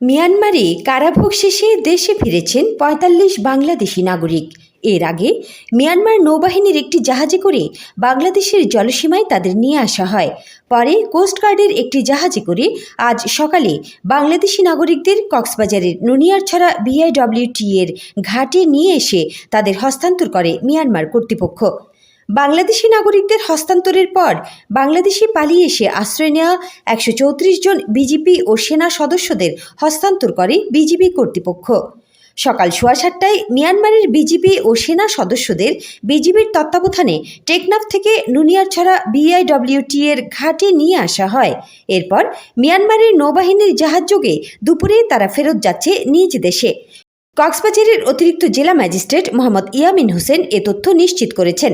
মিয়ানমারে কারাভোগ শেষে দেশে ফিরেছেন পঁয়তাল্লিশ বাংলাদেশি নাগরিক। এর আগে মিয়ানমার নৌবাহিনীর একটি জাহাজে করে বাংলাদেশের জলসীমায় তাদের নিয়ে আসা হয়। পরে কোস্টগার্ডের একটি জাহাজে করে আজ সকালে বাংলাদেশি নাগরিকদের কক্সবাজারের নুনিয়ারছড়া বিআইডব্লিউটি এর ঘাটে নিয়ে এসে তাদের হস্তান্তর করে মিয়ানমার কর্তৃপক্ষ। বাংলাদেশি নাগরিকদের হস্তান্তরের পর বাংলাদেশে পালিয়ে এসে আশ্রয় নেওয়া একশো চৌত্রিশ জন বিজিপি ও সেনা সদস্যদের হস্তান্তর করে বিজিবি কর্তৃপক্ষ। সকাল সোয়া সাতটায় মিয়ানমারের বিজিবি ও সেনা সদস্যদের বিজিবির তত্ত্বাবধানে টেকনাফ থেকে নুনিয়ারছড়া বিআইডব্লিউটি এর ঘাটে নিয়ে আসা হয়। এরপর মিয়ানমারের নৌবাহিনীর জাহাজযোগে দুপুরে তারা ফেরত যাচ্ছে নিজ দেশে। কক্সবাজারের অতিরিক্ত জেলা ম্যাজিস্ট্রেট মোহাম্মদ ইয়ামিন হোসেন এ তথ্য নিশ্চিত করেছেন।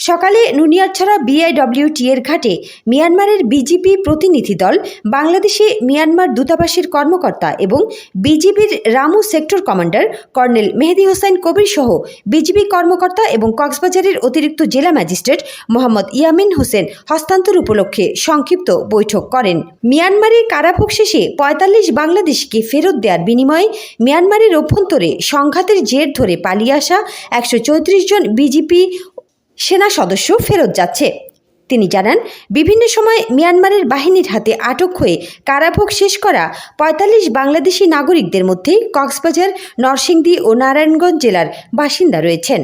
সকালে নুনিয়ারছড়া বিআইডব্লিউটি এর ঘাটে মিয়ানমারের বিজিপি প্রতিনিধি দল, বাংলাদেশে মিয়ানমার দূতাবাসের কর্মকর্তা এবং বিজিবির Ramu sector commander colonel Mehedi Hossain Kabir সহ বিজিবি কর্মকর্তা এবং কক্সবাজারের অতিরিক্ত জেলা ম্যাজিস্ট্রেট মোহাম্মদ ইয়ামিন হোসেন হস্তান্তর উপলক্ষে সংক্ষিপ্ত বৈঠক করেন। মিয়ানমারে কারাভোগ শেষে পঁয়তাল্লিশ বাংলাদেশকে ফেরত দেওয়ার বিনিময়ে মিয়ানমারের অভ্যন্তরে সংঘাতের জের ধরে পালিয়ে আসা একশো চৌত্রিশ জন বিজিপি সেনা সদস্য ফেরত যাচ্ছে। তিনি জানান, বিভিন্ন সময় মিয়ানমারের বাহিনীর হাতে আটক হয়ে কারাভোগ শেষ করা পঁয়তাল্লিশ বাংলাদেশি নাগরিকদের মধ্যে কক্সবাজার, নরসিংদী ও নারায়ণগঞ্জ জেলার বাসিন্দা রয়েছেন।